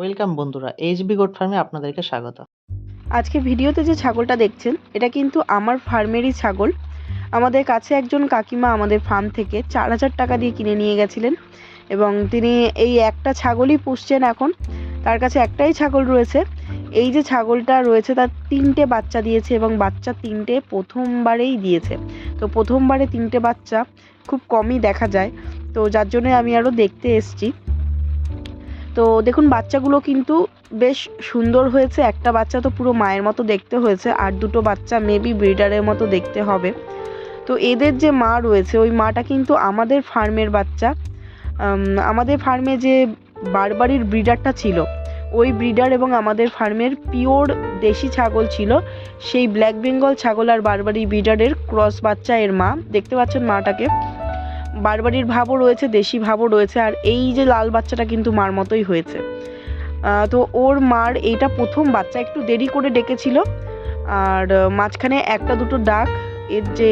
Welcome বন্ধুরা HB goat ফার্মে আপনাদেরকে স্বাগত। আজকে ভিডিওতে যে ছাগলটা দেখছেন, এটা কিন্তু আমার ফার্মেরই ছাগল। আমাদের কাছে একজন কাকিমা আমাদের ফার্ম থেকে চার হাজার টাকা দিয়ে কিনে নিয়ে গেছিলেন এবং তিনি এই একটা ছাগলই পুষছেন এখন। তার কাছে একটাই ছাগল রয়েছে। এই যে ছাগলটা রয়েছে, তার তিনটে বাচ্চা দিয়েছে এবং বাচ্চা তিনটে প্রথমবারেই দিয়েছে। তো প্রথমবারে তিনটে বাচ্চা খুব কমই দেখা যায়। তো যার জন্য আমি আরও দেখতে এসছি। তো দেখুন, বাচ্চাগুলো কিন্তু বেশ সুন্দর হয়েছে। একটা বাচ্চা তো পুরো মায়ের মতো দেখতে হয়েছে, আর দুটো বাচ্চা মেবি ব্রিডারের মতো দেখতে হবে। তো এদের যে মা রয়েছে, ওই মাটা কিন্তু আমাদের ফার্মের বাচ্চা। আমাদের ফার্মে যে বারবারির ব্রিডারটা ছিল, ওই ব্রিডার এবং আমাদের ফার্মের পিওর দেশি ছাগল ছিল, সেই ব্ল্যাক বেঙ্গল ছাগল আর বারবারি ব্রিডারের ক্রস বাচ্চা এর মা। দেখতে পাচ্ছেন মাটাকে। বারবারির ভাবও রয়েছে, দেশি ভাবও রয়েছে, আর এই যে লাল বাচ্চাটা কিন্তু মার মতোই হয়েছে। তো ওর মার এইটা প্রথম বাচ্চা, একটু দেরি করে ডেকেছিল, আর মাঝখানে একটা দুটো ডাক, এর যে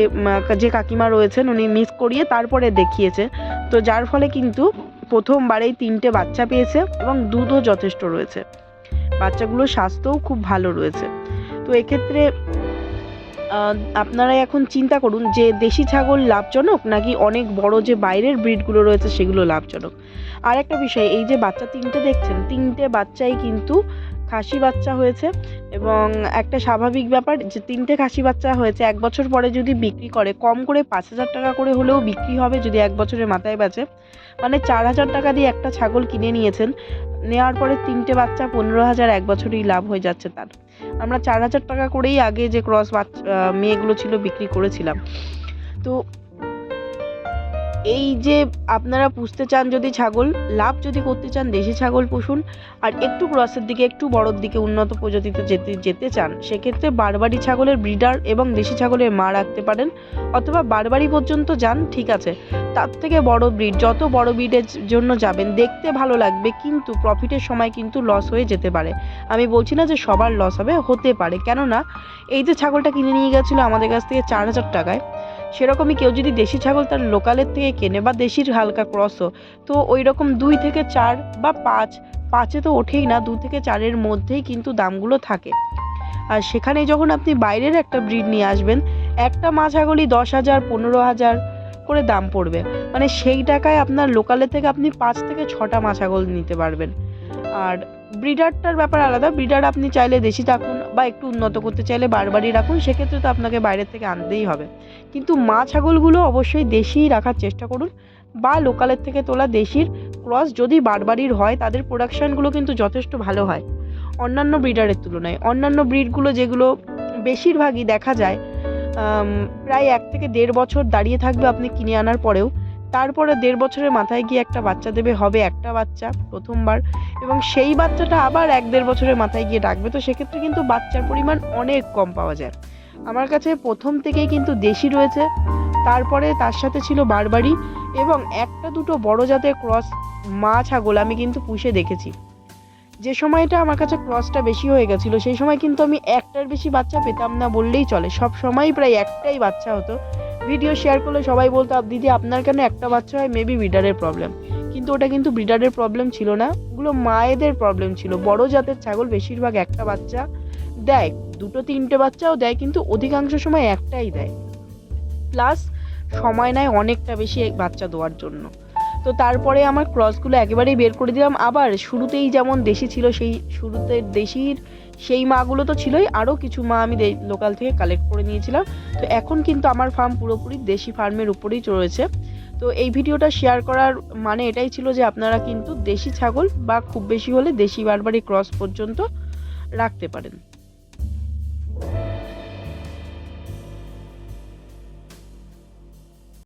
যে কাকিমা রয়েছেন উনি মিস করিয়ে তারপরে দেখিয়েছে। তো যার ফলে কিন্তু প্রথমবারেই তিনটে বাচ্চা পেয়েছে এবং দুধও যথেষ্ট রয়েছে। বাচ্চাগুলোর স্বাস্থ্যও খুব ভালো রয়েছে। তো এক্ষেত্রে আপনারা এখন চিন্তা করুন যে দেশি ছাগল লাভজনক নাকি অনেক বড় যে বাইরের ব্রিডগুলো রয়েছে সেগুলো লাভজনক? আর একটা বিষয়, এই যে বাচ্চা তিনটে দেখছেন, তিনটে বাচ্চাই কিন্তু খাসি বাচ্চা হয়েছে এবং একটা স্বাভাবিক ব্যাপার যে তিনটে খাসি বাচ্চা হয়েছে, এক বছর পরে যদি বিক্রি করে, কম করে পাঁচ হাজার টাকা করে হলেও বিক্রি হবে যদি এক বছরের মাথায় বাঁচে। মানে চার হাজার টাকা দিয়ে একটা ছাগল কিনে নিয়েছেন, নেওয়ার পরে তিনটে বাচ্চা পনেরো হাজার এক বছরই লাভ হয়ে যাচ্ছে তার। আমরা চার হাজার টাকা করেই আগে যে ক্রস বাচ্চা মেয়েগুলো ছিল বিক্রি করেছিলাম। তো এই যে আপনারা পুষতে চান যদি ছাগল, লাভ যদি করতে চান দেশি ছাগল পুষুন, আর একটু ক্রসের দিকে, একটু বড়োর দিকে উন্নত প্রজাতিতে যেতে যেতে চান, সেক্ষেত্রে বারবারি ছাগলের ব্রিডার এবং দেশি ছাগলের মা রাখতে পারেন, অথবা বারবারি পর্যন্ত যান, ঠিক আছে। তার থেকে বড় ব্রিড, যত বড় ব্রিডের জন্য যাবেন, দেখতে ভালো লাগবে, কিন্তু প্রফিটের সময় কিন্তু লস হয়ে যেতে পারে। আমি বলছি না যে সবার লস হবে, হতে পারে। কেননা, এই যে ছাগলটা কিনে নিয়ে গেছিল আমাদের কাছ থেকে চার হাজার টাকায় সেরকমই কেউ যদি দেশি ছাগল তার লোকালের থেকে কেনে বা দেশির হালকা ক্রসও, তো ওই রকম দুই থেকে চার বা পাঁচ, পাঁচে তো ওঠেই না, দু থেকে চারের মধ্যেই কিন্তু দামগুলো থাকে। আর সেখানে যখন আপনি বাইরের একটা ব্রিড নিয়ে আসবেন, একটা মা ছাগলই দশ হাজার, পনেরো হাজার করে দাম পড়বে। মানে সেই টাকায় আপনার লোকালের থেকে আপনি পাঁচ থেকে ছটা মা ছাগল নিতে পারবেন। আর ব্রিডারটার ব্যাপার আলাদা। ব্রিডার আপনি চাইলে দেশি রাখুন বা একটু উন্নত করতে চাইলে বারবারই রাখুন, সেক্ষেত্রে তো আপনাকে বাইরের থেকে আনতেই হবে। কিন্তু মা ছাগলগুলো অবশ্যই দেশিই রাখার চেষ্টা করুন। বা লোকালের থেকে তোলা দেশির ক্রস যদি বারবারির হয়, তাদের প্রোডাকশানগুলো কিন্তু যথেষ্ট ভালো হয়। অন্যান্য ব্রিডারের তুলনায়। অন্যান্য ব্রিডগুলো যেগুলো বেশিরভাগই দেখা যায় প্রায় এক থেকে দেড় বছর দাঁড়িয়ে থাকবে আপনি কিনে আনার পরেও। তারপরে দেড় বছরের মাথায় গিয়ে একটা বাচ্চা দেবে, হবে একটা বাচ্চা প্রথমবার। এবং সেই বাচ্চাটা আবার এক দেড় বছরের মাথায় গিয়ে ডাকবে। তো সেক্ষেত্রে কিন্তু বাচ্চার পরিমাণ অনেক কম পাওয়া যায়। আমার কাছে প্রথম থেকেই কিন্তু দেশি রয়েছে। তারপরে তার সাথে ছিল বারবারি এবং একটা দুটো বড় জাতের ক্রস মা ছাগল আমি কিন্তু পুষে দেখেছি। যে সময়টা আমার কাছে ক্রসটা বেশি হয়ে গেছিল, সেই সময় কিন্তু আমি একটার বেশি বাচ্চা পেতাম না বললেই চলে। সব সময় প্রায় একটাই বাচ্চা হতো। ভিডিও শেয়ার করলে সবাই বলতো, "আপ, দিদি, আপনার কেন একটা বাচ্চা হয়? মেবি ব্রিডারের প্রবলেম কিন্তু ওটা কিন্তু ব্রিডারের প্রবলেম ছিল না। ওগুলো মায়েদের প্রবলেম ছিল। বড় জাতের ছাগল বেশিরভাগ একটা বাচ্চা দেয়। দুটো, তিনটে বাচ্চাও দেয়, কিন্তু অধিকাংশ সময় একটাই দেয়। প্লাস সময় নেয় অনেকটা বেশি বাচ্চা দেওয়ার জন্য। তো তারপরে আমার ক্রসগুলো একেবারেই বের করে দিলাম। আবার শুরুতেই যেমন দেশি ছিল সেই শুরুতে দেশির সেই মাগুলো তো ছিলই। আরও কিছু মা আমি লোকাল থেকে কালেক্ট করে নিয়েছিলাম। তো এখন কিন্তু আমার ফার্ম পুরোপুরি দেশি ফার্মের উপরেই চলেছে। তো এই ভিডিওটা শেয়ার করার মানে এটাই ছিল যে আপনারা কিন্তু দেশি ছাগল বা খুব বেশি হলে দেশি বারবারই ক্রস পর্যন্ত রাখতে পারেন।